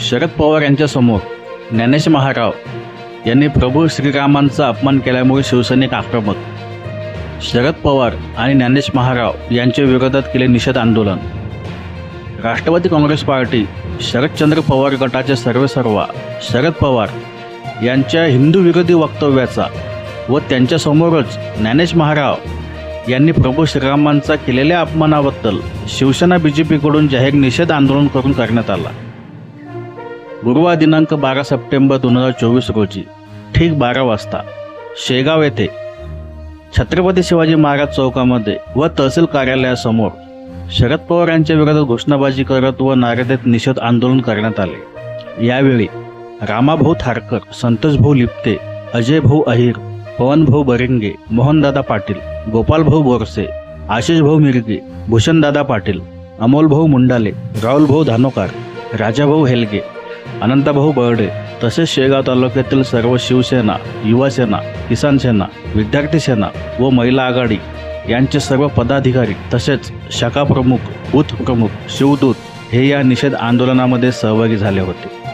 शरद पवार यांच्यासमोर ज्ञानेश महाराव यांनी प्रभू श्रीरामांचा अपमान केल्यामुळे शिवसैनिक आक्रमक. शरद पवार आणि ज्ञानेश महाराव यांच्या विरोधात केले निषेध आंदोलन. राष्ट्रवादी काँग्रेस पार्टी शरदचंद्र पवार गटाचे सर्वेसर्वा शरद पवार यांच्या हिंदू विरोधी वक्तव्याचा व त्यांच्यासमोरच ज्ञानेश महाराव यांनी प्रभू श्रीरामांचा केलेल्या अपमानाबद्दल शिवसेना बी जे पीकडून जाहीर निषेध आंदोलन करून करण्यात आला. गुरुवार दिनांक बारा सप्टेंबर दोन हजार चोवीस रोजी ठीक बारा वाजता शेगाव येथे छत्रपती शिवाजी महाराज चौकामध्ये व तहसील कार्यालयासमोर शरद पवार यांच्या विरोधात घोषणाबाजी करत व नारे देत निषेध आंदोलन करण्यात आले. यावेळी रामाभाऊ थारकर संतोषभाऊ लिप्ते अजयभाऊ अहिर पवनभाऊ बरिंगे मोहनदादा पाटील गोपालभाऊ बोरसे आशिषभाऊ मिरगे भूषणदादा पाटील अमोलभाऊ मुंडाले राहुलभाऊ धानोकार राजाभाऊ हेलगे अनंतभाऊ बर्डे तसेच शेगाव तालुक्यातील सर्व शिवसेना युवासेना किसान सेना विद्यार्थी सेना व महिला आघाडी यांचे सर्व पदाधिकारी तसेच शाखा प्रमुख बूथ प्रमुख शिवदूत हे या निषेध आंदोलनामध्ये सहभागी झाले होते.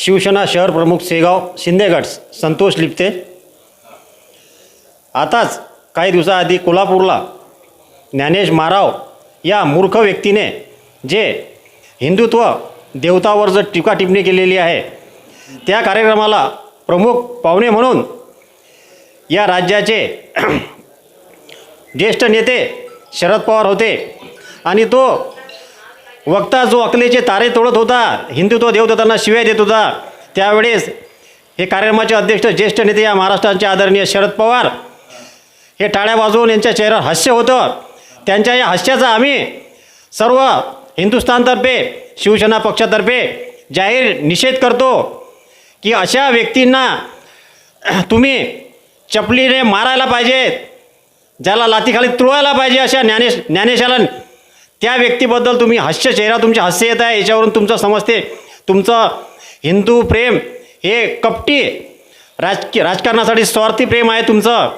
शिवसेना शहर प्रमुख सेगाव शिंदेगड संतोष लिप्ते. आताच काही दिवसाआधी कोल्हापूरला ज्ञानेश माराव या मूर्ख व्यक्तीने जे हिंदुत्व देवतावर जर टीका टिप्पणी केलेली आहे त्या कार्यक्रमाला प्रमुख पाहुणे म्हणून या राज्याचे ज्येष्ठ नेते शरद पवार होते आणि तो वक्ता जो अकलेचे तारे तोडत होता हिंदुत्व देवदत्तांना शिव्या देत होता त्यावेळेस हे कार्यक्रमाचे अध्यक्ष ज्येष्ठ नेते या महाराष्ट्राचे आदरणीय शरद पवार हे टाळ्या वाजवून यांच्या चेहऱ्यावर हास्य होतं. त्यांच्या या हास्याचा आम्ही सर्व हिंदुस्थानतर्फे शिवसेना पक्षातर्फे जाहीर निषेध करतो की अशा व्यक्तींना तुम्ही चपलीने मारायला पाहिजेत ज्याला लातीखाली तुळायला पाहिजे अशा ज्ञानेश ज्ञानेशाला त्या व्यक्तीबद्दल तुम्ही हास्य चेहरा तुमचे हास्य येत आहे याच्यावरून तुमचं समजते. तुमचं हिंदू प्रेम हे कपटी राजकीय राजकारणासाठी स्वार्थी प्रेम आहे तुमचं.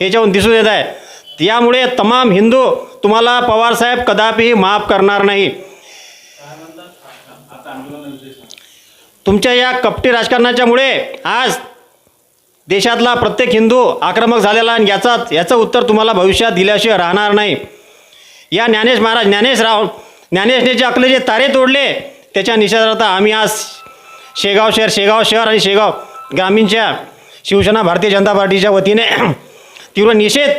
याच्यावरून दिसून येत आहे. यामुळे तमाम हिंदू तुम्हाला पवारसाहेब कदापिही माफ करणार नाही. तुमच्या या कपटी राजकारणाच्यामुळे आज देशातला प्रत्येक हिंदू आक्रमक झालेला आणि याचाच याचं उत्तर तुम्हाला भविष्यात दिल्याशिवाय राहणार नाही. या ज्ञानेश महाराज ज्ञानेश राव ज्ञानेशने जे आपले जे तारे तोडले त्याच्या निषेधार्थ आम्ही आज शेगाव शहर शेगाव शहर आणि शेगाव ग्रामीणच्या शिवसेना भारतीय जनता पार्टीच्या वतीने तीव्र निषेध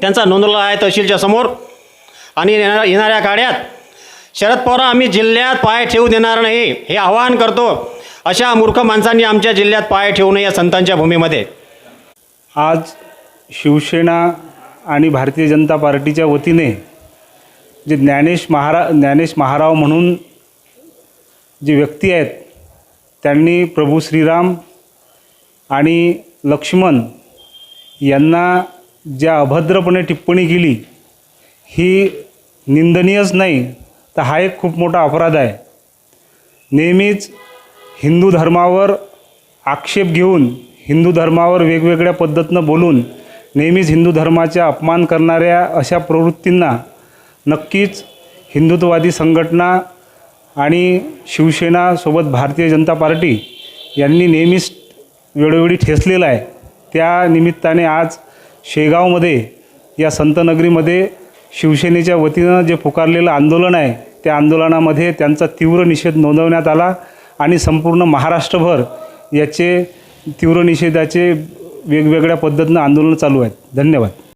त्यांचा नोंदवला आहे तहसीलच्या समोर. आणि येणाऱ्या येणाऱ्या काळ्यात शरद पवार आम्ही जिल्ह्यात पाय ठेवू देणार नाही हे आवाहन करतो अशा मूर्ख माणसांनी आमच्या जिल्ह्यात पाय ठेवू नये या संतांच्या भूमीमध्ये. आज शिवसेना आणि भारतीय जनता पार्टीच्या वतीने जे ज्ञानेश महारा ज्ञानेश महाराव म्हणून जे व्यक्ती आहेत त्यांनी प्रभू श्रीराम आणि लक्ष्मण यांना ज्या अभद्रपणे टिप्पणी केली ही निंदनीयच नाही तर हा एक खूप मोठा अपराध आहे. नेहमीच हिंदू धर्मावर आक्षेप घेऊन हिंदू धर्मावर वेगवेगळ्या पद्धतीनं बोलून नेहमीच हिंदू धर्माचा अपमान करणाऱ्या अशा प्रवृत्तींना नक्कीच हिंदुत्ववादी संघटना आणि शिवसेनासोबत भारतीय जनता पार्टी यांनी नेहमीच वेळोवेळी ठेचलेलं आहे. त्या निमित्ताने आज शेगावमध्ये या संतनगरीमध्ये शिवसेनेच्या वतीनं जे पुकारलेलं आंदोलन आहे त्या आंदोलनामध्ये त्यांचा तीव्र निषेध नोंदवण्यात आला आणि संपूर्ण महाराष्ट्रभर याचे तीव्र निषेधाचे वेगवेगळ्या पद्धतीनं आंदोलनं चालू आहेत. धन्यवाद.